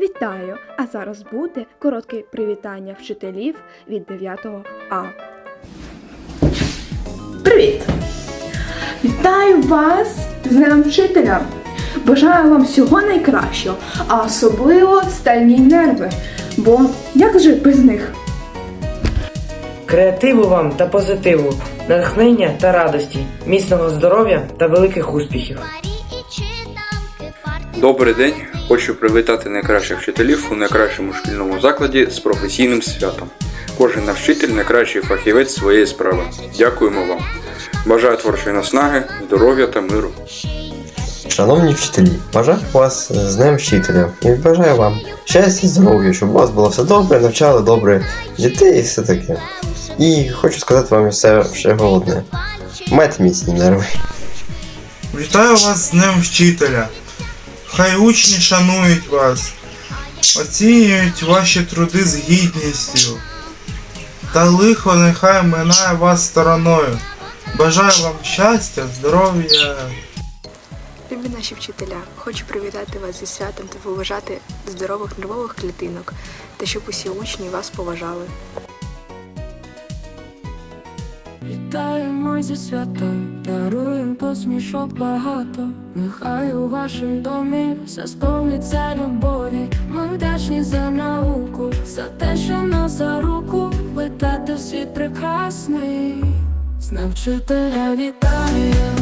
Вітаю! А зараз буде коротке привітання вчителів від 9 А. Привіт! Вітаю вас з Днем вчителя! Бажаю вам всього найкращого, а особливо стальні нерви. Бо як же без них? Креативу вам та позитиву, натхнення та радості, міцного здоров'я та великих успіхів. Добрий день! Хочу привітати найкращих вчителів у найкращому шкільному закладі з професійним святом. Кожен наш вчитель найкращий фахівець своєї справи. Дякуємо вам. Бажаю творчої наснаги, здоров'я та миру. Шановні вчителі, бажаю вас з Днем вчителя і бажаю вам щастя, здоров'я, щоб у вас було все добре, навчали добре дітей і все таке. І хочу сказати вам все ще головне. Майте міцні нерви. Вітаю вас з Днем Вчителя. Хай учні шанують вас, оцінюють ваші труди з гідністю. Та лихо нехай минає вас стороною. Бажаю вам щастя, здоров'я. Любі наші вчителя, хочу привітати вас зі святом та побажати здорових нервових клітинок та щоб усі учні вас поважали. Вітаємо зі святом, посмішок багато. Нехай у вашому домі все любові. Ми вдячні за науку, за те, що нас за руку в світ прекрасний. З навчителя вітаєм,